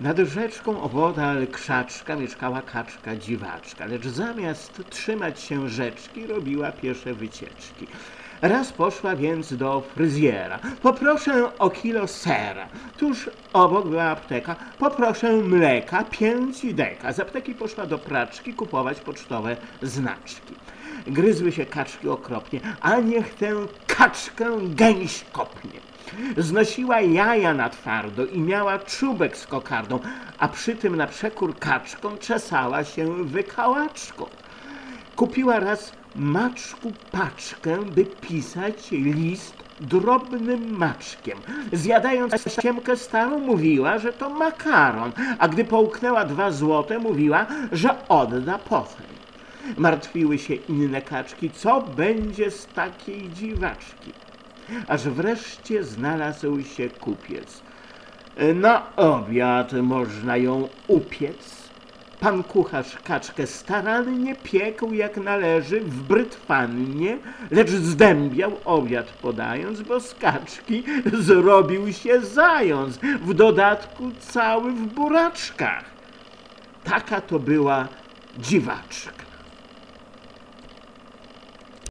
Nad rzeczką opodal krzaczka mieszkała kaczka dziwaczka, lecz zamiast trzymać się rzeczki, robiła piesze wycieczki. Raz poszła więc do fryzjera. Poproszę o kilo sera. Tuż obok była apteka. Poproszę mleka, pięć deka. Z apteki poszła do praczki kupować pocztowe znaczki. Gryzły się kaczki okropnie, a niech tę kaczkę gęś kopnie. Znosiła jaja na twardo i miała czubek z kokardą, a przy tym na przekór kaczką czesała się wykałaczką. Kupiła raz maczku paczkę, by pisać list drobnym maczkiem. Zjadając ciemkę starą, mówiła, że to makaron, a gdy połknęła dwa złote, mówiła, że odda pochę. Martwiły się inne kaczki, co będzie z takiej dziwaczki. Aż wreszcie znalazł się kupiec. Na obiad można ją upiec. Pan kucharz kaczkę starannie piekł jak należy w brytwannie, lecz zdębiał obiad podając, bo z kaczki zrobił się zając, w dodatku cały w buraczkach. Taka to była dziwaczka.